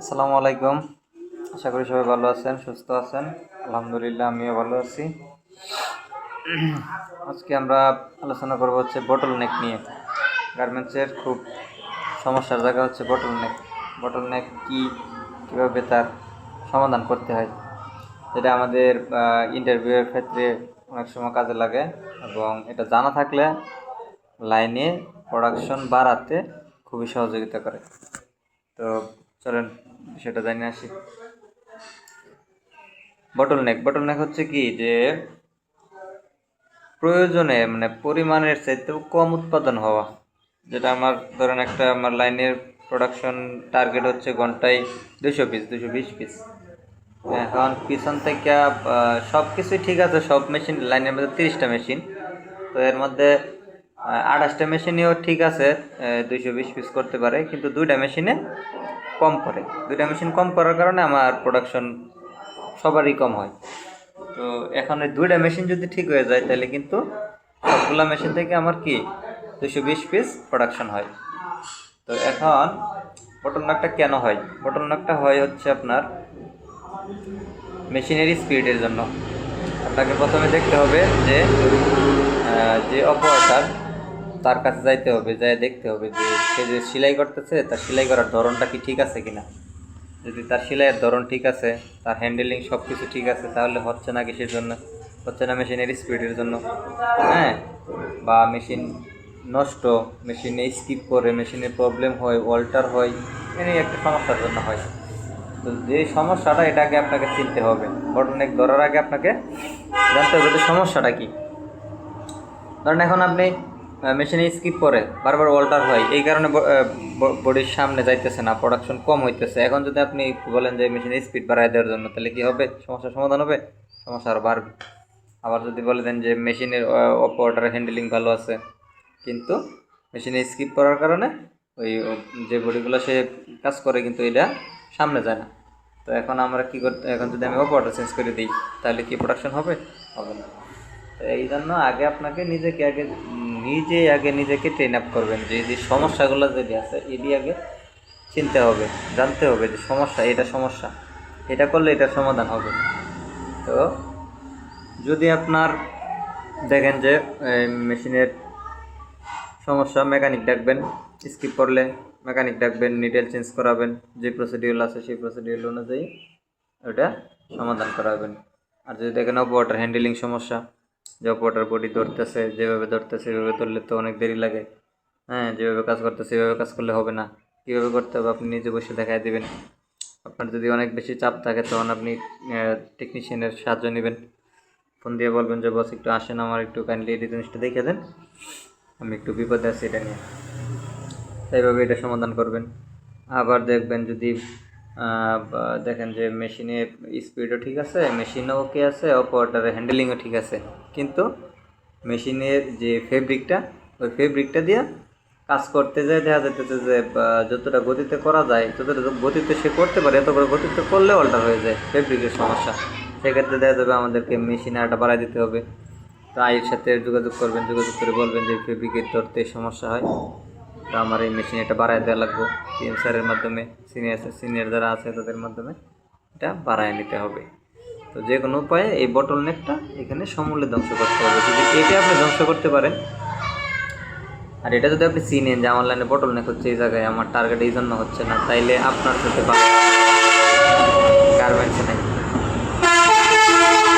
আসসালামু আলাইকুম। আশা করি সবাই ভালো আছেন, সুস্থ আছেন। আলহামদুলিল্লাহ, আমিও ভালো আছি। আজকে আমরা আলোচনা করব হচ্ছে বটল নেক নিয়ে। গার্মেন্টসের খুব সমস্যার জায়গা হচ্ছে বটল নেক বটল নেক কী, কীভাবে তার সমাধান করতে হয়? যেটা আমাদের ইন্টারভিউয়ের ক্ষেত্রে অনেক সময় কাজে লাগে এবং এটা জানা থাকলে লাইনে প্রোডাকশন বাড়াতে খুবই সহযোগিতা করে। তো চলেন সেটা জানি আসি। বটল নেক বটল নেক হচ্ছে কি যে প্রয়োজনে মানে পরিমাণের চাইতেও কম উৎপাদন হওয়া। যেটা আমার ধরেন একটা আমার লাইনের প্রোডাকশন টার্গেট হচ্ছে ঘন্টায় দুশো পিস দুশো বিশ পিস এখন পিছন থেকে সব কিছুই ঠিক আছে, সব মেশিন লাইনের মধ্যে তিরিশটা মেশিন তো এর মধ্যে আঠাশটা মেশিনেও ঠিক আছে দুইশো বিশ পিস করতে পারে, কিন্তু দুইটা মেশিনে কম করে। দুইটা মেশিন কম করার কারণে আমার প্রোডাকশন সবারই কম হয়। তো এখন ওই দুইটা মেশিন যদি ঠিক হয়ে যায়, তাহলে কিন্তু সবগুলা মেশিন থেকে আমার কি দুশো বিশ পিস প্রোডাকশন হয়। তো এখন বটল নকটা কেন হয়? বটল নকটা হয় হচ্ছে আপনার মেশিনারি স্পিডের জন্য। আপনাকে প্রথমে দেখতে হবে যে যে অপারেটার তার কাছে যাইতে হবে যাই দেখতে হবে যে সে যে সেলাই করতেছে, তার সেলাই করার ধরনটা কি ঠিক আছে কিনা। যদি তার সেলাইয়ের ধরন ঠিক আছে, তার হ্যান্ডেলিং সব কিছু ঠিক আছে, তাহলে হচ্ছে না কিসের জন্য? হচ্ছে না মেশিনের স্পিডের জন্য। হ্যাঁ? বা মেশিন নষ্ট, মেশিনে স্কিপ করে, মেশিনে প্রবলেম হয় অল্টার হয় এনে একটা সমস্যার জন্য হয়। তো যে সমস্যাটা এটা আগে আপনাকে চিনতে হবে। বটনেক ধরার আগে আপনাকে জানতে হবে যে সমস্যাটা কি। ধরেন এখন আপনি মেশিনে স্কিপ করে, বারবার অল্টার হয়। এই কারণে বডির সামনে যাইতেছে না প্রোডাকশন কম হইতেছে। এখন যদি আপনি বলেন যে মেশিনে স্পিড বাড়াই দেওয়ার জন্য, তাহলে কি হবে? সমস্যার সমাধান হবে? সমস্যা আরও বাড়বে। আবার যদি বলে দেন যে মেশিনের অপারেটার হ্যান্ডেলিং ভালো আছে, কিন্তু মেশিনে স্কিপ করার কারণে ওই যে বডিগুলো সে কাজ করে, কিন্তু এটা সামনে যায় না। তো এখন আমরা কী করতে, এখন যদি আমি অপারেটার চেঞ্জ করে দিই, তাহলে কি প্রোডাকশন হবে? হবে না। তো এই জন্য আগে আপনাকে নিজেকে আগে নিজে আগে নিজেকে ট্রেন আপ করবেন যে যে সমস্যাগুলো যদি আছে, এটি আগে চিনতে হবে, জানতে হবে যে সমস্যা, এটা সমস্যা, এটা করলে এটা সমাধান হবে। তো, যদি আপনার দেখেন যে মেশিনের সমস্যা মেকানিক ডাকবেন স্কিপ করলে মেকানিক ডাকবেন নিডেল চেঞ্জ করাবেন, যে প্রসিডিউল আছে সেই প্রসিডিউল অনুযায়ী ওটা সমাধান করাবেন। আর যদি দেখেন অপারেটার হ্যান্ডেলিং সমস্যা যে অপারেটার বডি ধরতেছে, যেভাবে ধরতেছে, সেভাবে ধরলে তো অনেক দেরি লাগে। হ্যাঁ যেভাবে কাজ করতেছে, সেভাবে কাজ করলে হবে না। কীভাবে করতে হবে আপনি নিজে বসে দেখায় দেবেন। আপনার যদি অনেক বেশি চাপ থাকে, তখন আপনি টেকনিশিয়ানের সাহায্য নেবেন। ফোন দিয়ে বলবেন যে, বস, একটু আসেন আমার, একটু কাইন্ডলি এই জিনিসটা দেখে দেন। আমি একটু বিপদে আছি এটা নিয়ে। এইভাবে এটা সমাধান করবেন। আবার দেখবেন যদি দেখেন যে মেশিনে স্পিডও ঠিক আছে মেশিনও ওকে আছে অপারেটারের হ্যান্ডেলিংও ঠিক আছে। কিন্তু মেশিনের যে ফেব্রিকটা ওই ফেব্রিকটা দিয়ে কাজ করতে যায়, দেখা যাইতেছে যে যতটা গতিতে করা যায়, যতটা গতিতে সে করতে পারে, এত করে গতিতে করলে অল্টার হয়ে যায় ফেব্রিকের সমস্যা। সেক্ষেত্রে দেখা যাবে আমাদেরকে মেশিনে আটা বাড়াই দিতে হবে। তো আয়ের সাথে যোগাযোগ করবেন, যোগাযোগ করে বলবেন যে ফেব্রিকের ধরতে সমস্যা হয়। তো আমার এই মেশিন এটা বাড়ায় দেওয়া লাগবে। পিএম স্যারের মাধ্যমে সিনিয়র সিনিয়র যারা আছে তাদের মাধ্যমে এটা বাড়ায় নিতে হবে। তো যে কোনো উপায়ে এই বটল নেকটা এখানে সমূলে ধ্বংস করতে হবে। যদি এটা আপনি ধ্বংস করতে পারেন, আর এটা যদি আপনি চিনেন যে আমার লাইনে বটল নেক হচ্ছে এই জায়গায়, আমার টার্গেট এই জন্য হচ্ছে না, তাইলে আপনার সাথে বা-